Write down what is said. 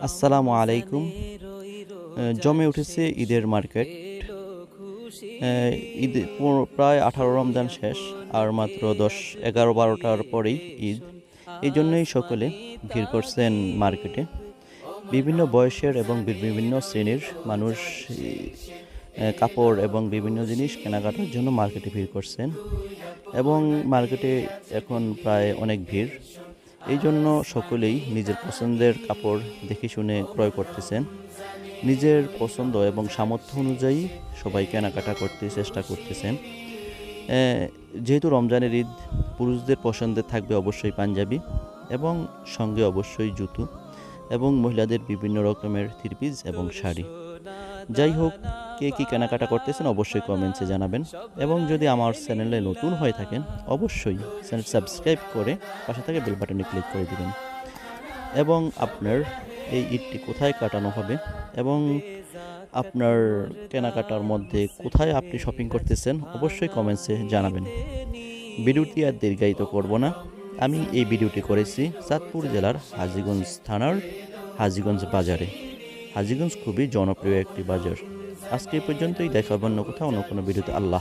আসসালামু আলাইকুম। জমে উঠেছে ঈদের মার্কেট। ঈদ পুরো- প্রায় আঠারো রমজান শেষ, আর মাত্র দশ, এগারো, বারোটার পরেই ঈদ। এই জন্যই সকলে ভিড় করছেন মার্কেটে। বিভিন্ন বয়সের এবং বিভিন্ন শ্রেণির মানুষ কাপড় এবং বিভিন্ন জিনিস কেনাকাটার জন্য মার্কেটে ভিড় করছেন। এবং মার্কেটে এখন প্রায় অনেক ভিড়। এই জন্য সকলেই নিজের পছন্দের কাপড় দেখে শুনে ক্রয় করতেছেন। নিজের পছন্দ এবং সামর্থ্য অনুযায়ী সবাই কেনাকাটা করতে চেষ্টা করতেছেন। যেহেতু রমজানের ঈদ, পুরুষদের পছন্দের থাকবে অবশ্যই পাঞ্জাবি এবং সঙ্গে অবশ্যই জুতো এবং মহিলাদের বিভিন্ন রকমের থ্রিপিস এবং শাড়ি। যাই হোক কে কী কেনাকাটা করতেছেন অবশ্যই কমেন্টসে জানাবেন। এবং যদি আমার চ্যানেলে নতুন হয়ে থাকেন, অবশ্যই চ্যানেল সাবস্ক্রাইব করে পাশে থেকে বেল বাটনে ক্লিক করে দিবেন। এবং আপনার এই ঈদটি কোথায় কাটানো হবে এবং আপনার কেনাকাটার মধ্যে কোথায় আপনি শপিং করতেছেন, অবশ্যই কমেন্টসে জানাবেন। ভিডিওটি আর দীর্ঘায়িত করব না। আমি এই ভিডিওটি করেছি চাঁদপুর জেলার হাজিগঞ্জ থানার হাজিগঞ্জ বাজারে। হাজিগঞ্জ খুবই জনপ্রিয় একটি বাজার। আজকে এই পর্যন্তই, দেখা অন্য কোথাও, অন্য কোনো ভিডিওতে। আল্লাহ